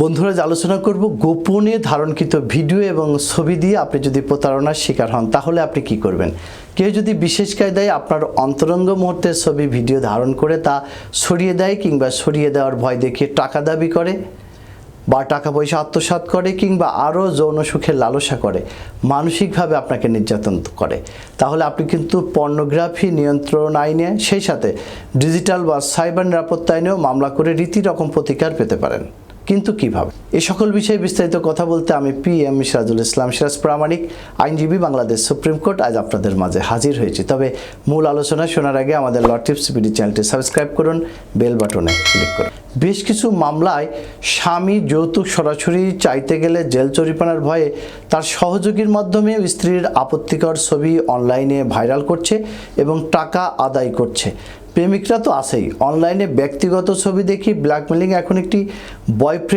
বন্ধুরা আলোচনা করব গোপনে ধারণকৃত ভিডিও এবং ছবি দিয়ে আপনি যদি প্রতারণার শিকার হন, তাহলে আপনি কি করবেন? কেউ যদি বিশেষ কায়দায় আপনার অন্তরঙ্গ মুহূর্তের ছবি, ভিডিও ধারণ করে তা সরিয়ে দেয় কিংবা সরিয়ে দেওয়ার ভয় দেখিয়ে টাকা দাবি করে বা টাকা পয়সা আত্মসাৎ করে কিংবা আরও যৌন সুখের লালসা করে, মানসিকভাবে আপনাকে নির্যাতন করে, তাহলে আপনি কিন্তু পর্নোগ্রাফি নিয়ন্ত্রণ আইনে, সেই সাথে ডিজিটাল বা সাইবার নিরাপত্তা আইনেও মামলা করে রীতি রকম প্রতিকার পেতে পারেন। কিন্তু কীভাবে? এ সকল বিষয়ে বিস্তারিত কথা বলতে আমি পি এম সিরাজুল ইসলাম সিরাজ প্রামাণিক, আইনজীবী বাংলাদেশ সুপ্রিম কোর্ট আজ আপনাদের মাঝে হাজির হয়েছি। তবে মূল আলোচনা শোনার আগে আমাদের ল টিপস বিডি চ্যানেলটি সাবস্ক্রাইব করুন, বেল বাটনে ক্লিক করুন। বেশ কিছু মামলায় স্বামী যৌতুক সরাসরি চাইতে গেলে জেল চরিপানার ভয়ে তার সহযোগীর মাধ্যমে স্ত্রীর আপত্তিকর ছবি অনলাইনে ভাইরাল করছে এবং টাকা আদায় করছে। প্রেমিকরা তো আসেই অনলাইনে ব্যক্তিগত ছবি দেখি ব্ল্যাকমেলিং এখন একটি বয়ফ্রেন্ড